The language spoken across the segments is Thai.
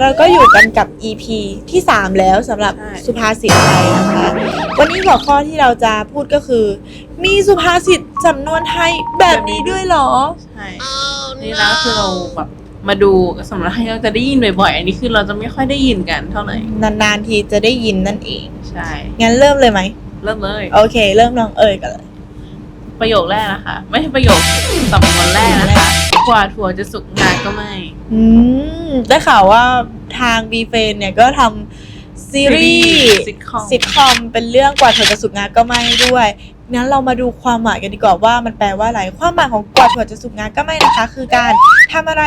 เราก็อยู่กันกับ EP ที่ 3 แล้วสำหรับใช่ สุภาษิตไทยนะคะ วันนี้หัวข้อที่เราจะพูดก็คือ มีสุภาษิตสำนวนไทยแบบนี้ด้วยเหรอ ใช่นี่นะคือเราแบบมาดูสำหรับให้เราจะได้ยินบ่อยๆ อันนี้คือเราจะไม่ค่อยได้ยินกันเท่าไหร่ นานๆทีจะได้ยินนั่นเอง ใช่ งั้นเริ่มเลยไหม เริ่มเลย โอเค เริ่มน้องเอ๋ยกันเลย ประโยคแรกนะคะ ไม่ใช่ประโยคสำนวนแรกนะคะ กว่าถั่วจะสุกงา ก็ไม่ อืมได้ข่าวว่าทางบีเฟนเนี่ยก็ทำซีรีส์ซิทคอมซิทคอมเป็นเรื่องกว่าถั่วจะสุกงาก็ไม่ด้วยงั้นเรามาดูความหมายกันดีกว่าว่ามันแปลว่าอะไรความหมายของกว่าถั่วจะสุกงาก็ไม่นะคะ คือการทำอะไร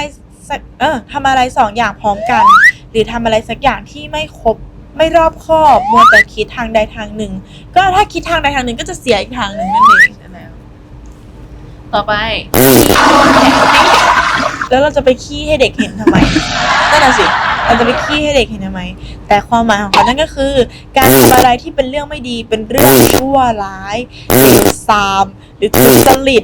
สักเออทำอะไรสองอย่างพร้อมกัน หรือทำอะไรสักอย่างที่ไม่ครบไม่รอบคอบมัวแต่คิดทางใดทางหนึ่ง ก็ถ้าคิดทางใดทางหนึ่งก็จะเสียอีกทางหนึ่งนั่นเอง ใช่แล้ว ต่อไป แล้วเราจะไปขี้ให้เด็กเห็นทำไมนั่นน่ะสิเราจะไปขี้ให้เด็กเห็นทำไม แต่ความหมายของเขานั่นก็คือ การทำอะไรที่เป็นเรื่องไม่ดีเป็นเรื่องชั่วร้ายหรือซามหรือทุจริต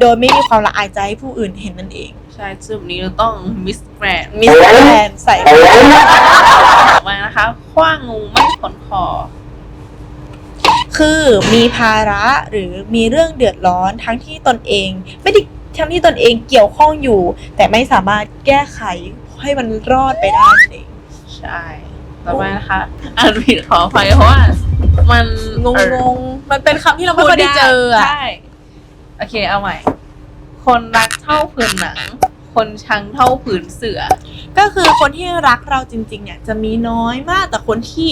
โดยไม่มีความละอายใจให้ผู้อื่นเห็นนั่นเอง ใช่ซึ่งวันนี้เราต้องมิสแกรนมิสแกรนใส่ต่อมานะคะ คว้างงูไม่ขนคอคือมีภาระหรือมีเรื่องเดือดร้อนทั้งที่ตนเองไม่ได้ ทั้งที่ตนเองเกี่ยวข้องอยู่ แต่ไม่สามารถแก้ไขให้มันรอดไปได้นั่นเองใช่ต่อไปนะคะอ่านผิดขออภัยเพราะว่ามันงงงงๆมันเป็นคำที่เราไม่ค่อยได้เจออะใช่โอเคเอาใหม่ คนรักเท่าผืนหนัง คนชังเท่าผืนเสือ ก็คือคนที่รักเราจริง ๆ เนี่ยจะมีน้อยมากแต่คนที่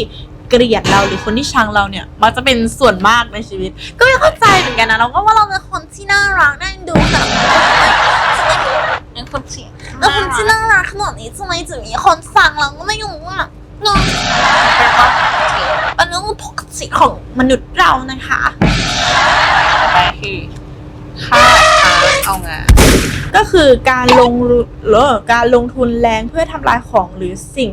เกลียดเราหรือคนที่ชังเราเนี่ยมันจะเป็นส่วนมากในชีวิต ก็ไม่เข้าใจเหมือนกันนะเราก็ว่าเราเป็นคนที่น่ารักน่าเอ็นดูแต่ทำไมเป็นคนเสียงแล้วคนที่น่ารักขนาดนี้ทำไมถึงมีคนสั่งเราก็ไม่รู้อะงงเป็นเรื่องปกติของมนุษย์เรานะคะต่อไปคือฆ่าช้างเอางาก็คือการลงรุหรือการลงทุนแรงเพื่อทำลายของหรือสิ่ง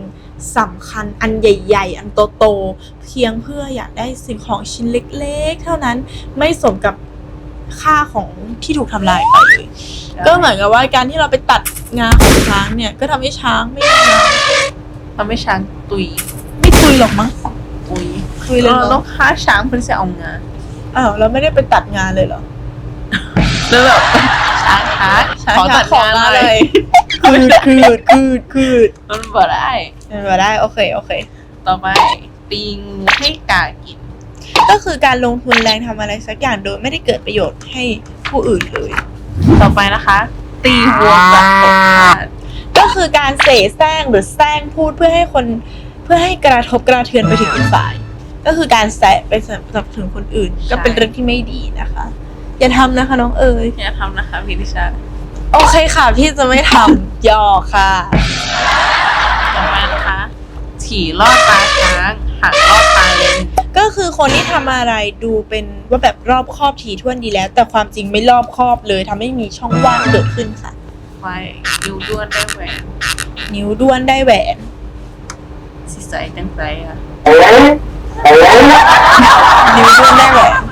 สำคัญอันใหญ่ ๆ อันโตๆเพียงเพื่ออยากได้สิ่งของชิ้นเล็ก ๆ เท่านั้นไม่สมกับค่าของที่ถูกทำลายไปเลยก็เหมือนกับว่าการที่เราไปตัดงาของช้างเนี่ย ก็ทำให้ช้างไม่มีงาทำให้ช้างตุย ไม่ตุยหรอกมั้งตุยตุยเลยเราเหรต้อองฆ่าช้างเพื่อจะเอางาอ้าวเราไม่ได้ไปตัดงาเลยเหรอแล้วแบบช้างช้างช้างขอตัดของมาเลย คืดคืดคืดคืดมันบ่ได้เออได้โอเคโอเค ต่อไปตีงูให้กากิน ก็คือการลงทุนแรงทำอะไรสักอย่างโดยไม่ได้เกิดประโยชน์ให้ผู้อื่นเลย ต่อไปนะคะ ตีวัวแบบตกพลาดก็คือการเสแสร้งหรือแซงพูดเพื่อให้คนเพื่อให้กระทบกระเทือนไปถึงอีกฝ่าย ก็คือการแซะไปสำหรับถึงคนอื่น ก็เป็นเรื่องที่ไม่ดีนะคะ อย่าทำนะคะน้องเอ๋ย อย่าทำนะคะพี่ดิฉัน โอเคค่ะ พี่จะไม่ทำหยอกค่ะต่อมานะคะฉี่ลอดตาช้างหักลอดตาเลนก็คือคนที่ทำอะไรดูเป็นว่าแบบรอบคอบถี่ถ้วนดีแล้ว แต่ความจริงไม่รอบคอบเลยทำให้มีช่องว่างเกิดขึ้นค่ะไฟนิ้วด้วนได้แหวนนิ้วด้วนได้แหวนสิใสจังใจค่ะนิ้วด้วนได้แหวน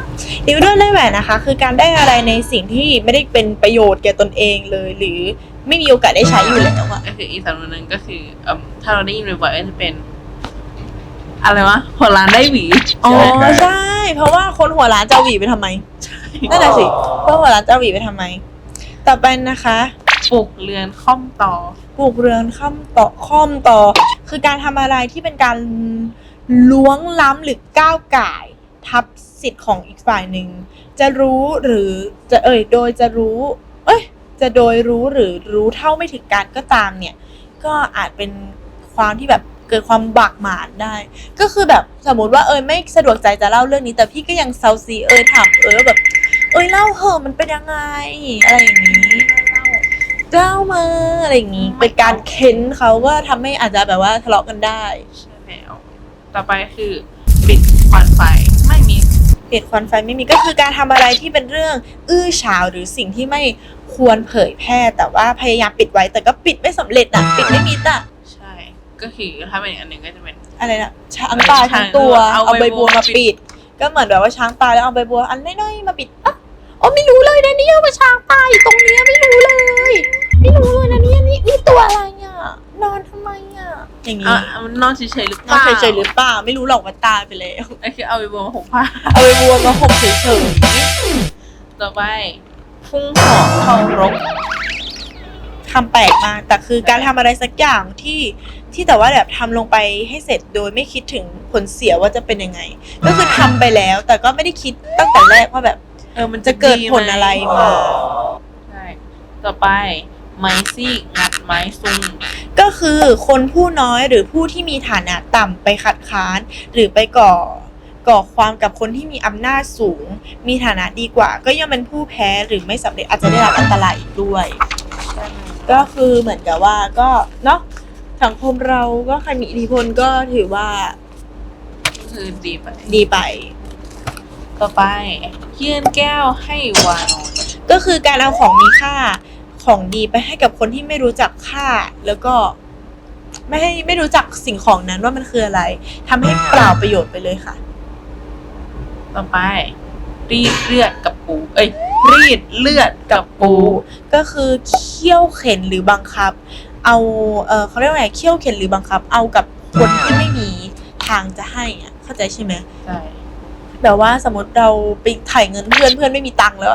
นิ้วด้วนได้แหวนนะคะ คือการได้อะไรในสิ่งที่ไม่ได้เป็นประโยชน์แก่ตนเองเลย หรือไม่มีโอกาสได้ใช้อยู่แล้วอะก็คืออีกสำนวนหนึ่งก็คือเอิ่มถ้าเราได้ยินบ่อยๆก็จะเป็น อะไรวะหัวล้านได้หวี อ๋อใช่ไหมใช่เพราะว่าคนหัวร้านจะเอาหวีไปทำไมนั่นแหละสิเพราะหัวร้านจะเอาหวีไปทำไม ต่อไปนะคะ ปลูกเรือนค่อมต่อ ปลูกเรือนข้ามต่อค่อมต่อ คือการทำอะไรที่เป็นการล้วงล้ำหรือก้าวก่าย ทับสิทธิ์ของอีกฝ่ายหนึ่ง จะรู้หรือจะเอ่ยโดยจะรู้ เอ้ย จะโดยรู้หรือรู้เท่าไม่ถึงการก็ตามเนี่ย ก็อาจเป็นความที่แบบเกิดความบากหมานได้ ก็คือแบบสมมติว่าเอยไม่สะดวกใจจะเล่าเรื่องนี้ แต่พี่ก็ยังเซาซีเอยถามเอยว่าแบบ เอยเล่าเหอะมันเป็นยังไงอะไรอย่างนี้เล่ามาอะไรอย่างนี้เป็นการเค้นเขาก็ทำให้อาจจะแบบว่าทะเลาะกันได้ ใช่แล้วต่อไปคือปิดควันไฟไม่มี เปลี่ยนควันไฟไม่มีก็คือการทำอะไรที่เป็นเรื่อง อื้อฉาวหรือสิ่งที่ไม่ควรเผยแพร่ แต่ว่าพยายามปิดไว้แต่ก็ปิดไม่สำเร็จอะปิดไม่มิดอะใช่ก็คือถ้าเป็นอีกอันหนึ่งก็จะเป็นอะไรนะช้างตายทั้งตัวเอาเอาใบใบบับัววมาปิด ก็เหมือนแบบว่าช้างตายแล้วเอาใบบัวอันน้อยๆมาปิดอะอ๋อไม่รู้เลยนะเนี่ยว่าช้างตายอยู่ตรงเนี้ยไม่รู้เลย ไม่รู้เลยนะเนี่ยนี่นี่ตัวอะไรอะนอนอย่างนี้อะมัน นอนเฉยๆหรือเปนอนล่าเฉยๆหรือเปล่าไม่รู้หรอกว่าตายไปแล้วไอ้คือเอาไปบวมหกผ้าเอาไปบัวมาห่มเฉยต่อไปพุ่งหอมเคารพๆทำแปลกมากแต่คือการทำอะไรสักอย่างที่ที่แต่ว่าแบบทำลงไปให้เสร็จโดยไม่คิดถึงผลเสียว่าจะเป็นยังไง ก็คือทำไปแล้ว แต่ก็ไม่ได้คิดตั้งแต่แรกว่าแบบ เออมันจะเกิดผลอะไรมาใช่ต่อไปไม้ซีกงัด ไม้ซุงก็คือคนผู้น้อยหรือผู้ที่มีฐานะต่ำไปขัดค้าน หรือไปก่อก่อความกับคนที่มีอำนาจสูง มีฐานะดีกว่า ก็ย่อมเป็นผู้แพ้หรือไม่สำเร็จอาจจะได้รับอันตรายอีกด้วย ก็คือเหมือนกับว่าก็เนาะสังคมเราก็ใครมีอิทธิพลก็ถือว่าคือดีไปดีไป ต่อไปยื่นแก้วให้วานอนก็คือการเอาของมีค่า ของดีไปให้กับคนที่ไม่รู้จักค่า แล้วก็ไม่ให้ไม่รู้จักสิ่งของนั้นว่ามันคืออะไรทำให้เปล่าประโยชน์ไปเลยค่ะ ต่อไป รีดเลือดกับปู เอ้ย รีดเลือดกับปู ก็คือเคี่ยวเข็นหรือบังคับ เอาเออเขาเรียกว่าไงเคี่ยวเข็นหรือบังคับ เอากับคนที่ไม่มีทางจะให้อะเข้าใจใช่ไหมใช่แบบว่าสมมติเราไปถ่ายเงินเพื่อนเพื่อนไม่มีตังค์แล้ว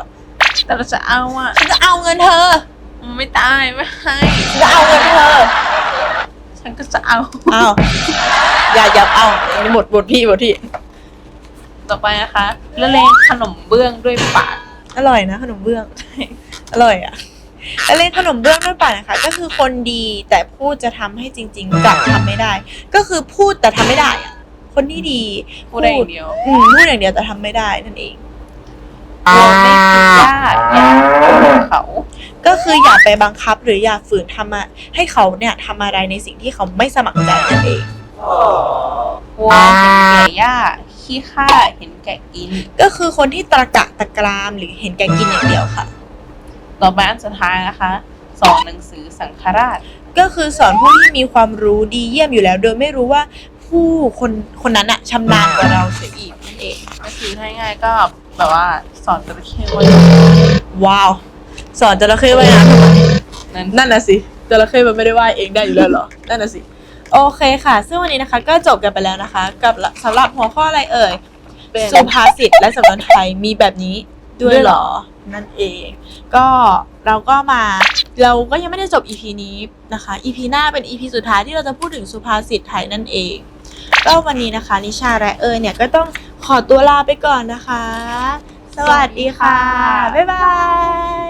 แต่เราจะเอาอะฉันจะเอาเงินเธอมัน ไม่ตายไม่ให้ฉันจะเอาเงินเธอฉันก็จะเอาอ้าวอย่าอย่าเอาอันนี้หมดบทพี่บทพี่ต่อไปนะคะละเลงขนมเบื้องด้วยปากอร่อยนะขนมเบื้อง อร่อยอะแล้วเล่นขนมเบื้องด้วยป่ากนะคะ ก็คือคนดีแต่พูดจะทำให้จริง ๆกลับทำไม่ได้ ก็คือพูดแต่ทำไม่ได้อะคนที่ดีพูดได้อย่างเดียวอืมพูดอย่างเดียวแต่ทำไม่ได้นั่นเองวัวไม่กินหญ้าอย่าฝืนเขา ก็คืออย่าไปบังคับหรืออย่าฝืนทำอะให้เขาเนี่ยทำอะไรในสิ่งที่เขาไม่สมัครใจนั่นเอง วัวเห็นแก่หญ้าขี้ข้าเห็นแก่กิน ก็คือคนที่ตะกะตะกรามหรือเห็นแก่กินอย่างเดียวค่ะ ต่อไปอันสุดท้ายนะคะ สอนหนังสือสังฆราช ก็คือสอนผู้ที่มีความรู้ดีเยี่ยมอยู่แล้ว โดยไม่รู้ว่าผู้คนคนนั้นอะชำนาญกว่าเราเสียอีกนั่นเอง ก็คือถ้าง่ายๆก็แบบว่าสอนจระเข้ว่าว้าว สอนจระเข้ว่ายน้ำทำไมนั้นนั่นน่ะสิจระเข้มันไม่ได้ว่ายเองได้อยู่แล้วเหรอ นั่นน่ะสิ โอเคค่ะ ซึ่งวันนี้นะคะก็จบกันไปแล้วนะคะ กับสำหรับหัวข้ออะไรเอ่ย เป็นสุภาษิตและสำนวนไทยมีแบบนี้ด้วยเหรอ นั่นเอง ก็เราก็มาเราก็ยังไม่ได้จบ EP นี้นะคะ EP หน้าเป็น EP สุดท้ายที่เราจะพูดถึงสุภาษิตไทยนั่นเอง ก็วันนี้นะคะ นิชาและเอยเนี่ยก็ต้องขอตัวลาไปก่อนนะคะ สวัสดีค่ะ บ๊ายบาย